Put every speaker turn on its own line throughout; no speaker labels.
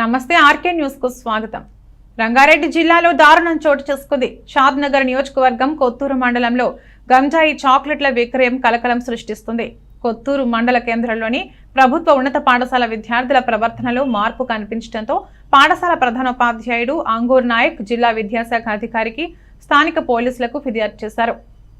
నమస్తే ఆర్కే న్యూస్కు స్వాగతం. రంగారెడ్డి జిల్లాలో దారుణం చోటు చేసుకుంది. షాద్ నగర్ నియోజకవర్గం కొత్తూరు మండలంలో గంజాయి చాక్లెట్ల విక్రయం కలకలం సృష్టిస్తుంది. కొత్తూరు మండల కేంద్రంలోని ప్రభుత్వ ఉన్నత పాఠశాల విద్యార్థుల ప్రవర్తనలో మార్పు కనిపించడంతో పాఠశాల ప్రధానోపాధ్యాయుడు అంగూర్ నాయక్ జిల్లా విద్యాశాఖ అధికారికి స్థానిక పోలీసులకు ఫిర్యాదు చేశారు.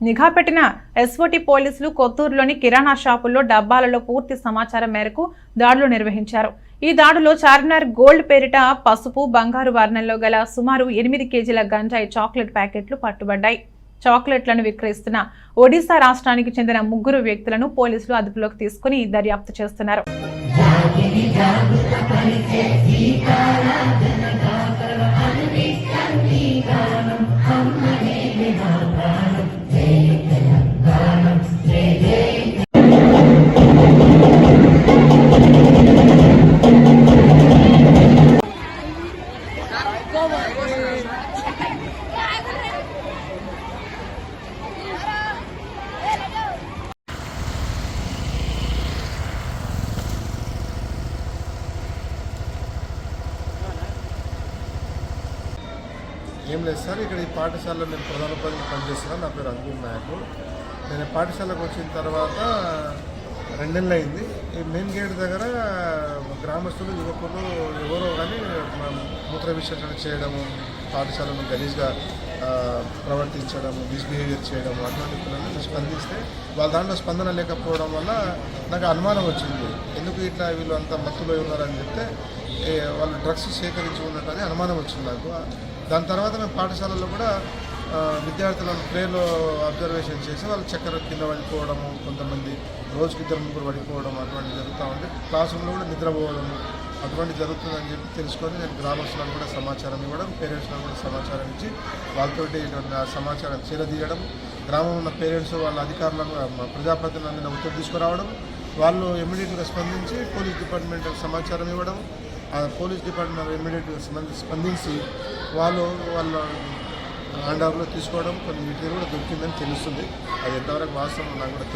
నిఘా పెట్టిన ఎస్ఓటి పోలీసులు కొత్తూరులోని కిరాణా షాపుల్లో డబ్బాలలో పూర్తి సమాచారం మేరకు దాడులు నిర్వహించారు. ఈ దాడిలో చార్మినార్ గోల్డ్ పేరిట పసుపు బంగారు వర్ణంలో గల సుమారు ఎనిమిది కేజీల గంజాయి చాక్లెట్ ప్యాకెట్లు పట్టుబడ్డాయి. చాక్లెట్లను విక్రయిస్తున్న ఒడిశా రాష్ట్రానికి చెందిన ముగ్గురు వ్యక్తులను పోలీసులు అదుపులోకి తీసుకుని దర్యాప్తు చేస్తున్నారు.
ఏం లేదు సార్ ఇక్కడ ఈ పాఠశాలలో నేను ప్రధానోపాధ్యాయులు పనిచేస్తున్నాను. నా పేరు అంకుల్ నాయకు. నేను పాఠశాలకు వచ్చిన తర్వాత రెండేళ్ళు అయింది ఈ మెయిన్ గేట్ దగ్గర గ్రామస్తులు యువకులు ఎవరో కానీ మూత్ర విసర్జన చేయడము పాఠశాలను గలీజ్గా ప్రవర్తించడం ప్రవర్తించడము మిస్బిహేవియర్ చేయడము అటువంటి పిల్లలు స్పందిస్తే వాళ్ళ దాంట్లో స్పందన లేకపోవడం వల్ల నాకు అనుమానం వచ్చింది. ఎందుకు ఇట్లా వీళ్ళు అంత మత్తులో ఉన్నారని చెప్తే వాళ్ళు డ్రగ్స్ సేకరించి ఉన్నట్టు అనుమానం వచ్చింది నాకు. దాని తర్వాత మేము పాఠశాలలో కూడా విద్యార్థులను ప్లేలో అబ్జర్వేషన్ చేసి వాళ్ళు చక్కెర కింద పడిపోవడము కొంతమంది రోజుకి ఇద్దరు ముగ్గురు పడిపోవడం అటువంటి జరుగుతూ ఉంది క్లాస్ రూమ్లో కూడా నిద్రపోవడము అటువంటి జరుగుతుందని చెప్పి తెలుసుకొని నేను గ్రామస్తులను కూడా సమాచారం ఇవ్వడం పేరెంట్స్లను కూడా సమాచారం ఇచ్చి వాళ్ళతోటి ఇటువంటి ఆ సమాచారం చేరదీయడం గ్రామంలో ఉన్న పేరెంట్స్ వాళ్ళ అధికారులను ప్రజాప్రతినిధులను ఉత్తర్వు తీసుకురావడం వాళ్ళు ఇమ్మీడియట్గా స్పందించి పోలీస్ డిపార్ట్మెంట్ సమాచారం ఇవ్వడం ఆ పోలీస్ డిపార్ట్మెంట్ ఇమ్మీడియట్గా స్పందించి వాళ్ళు వాళ్ళ హ్యాండ్ ఓవర్లో తీసుకోవడం కొన్ని మెటీరియల్ కూడా దొరికిందని తెలుస్తుంది. అది ఎంతవరకు వాస్తవం నాకు కూడా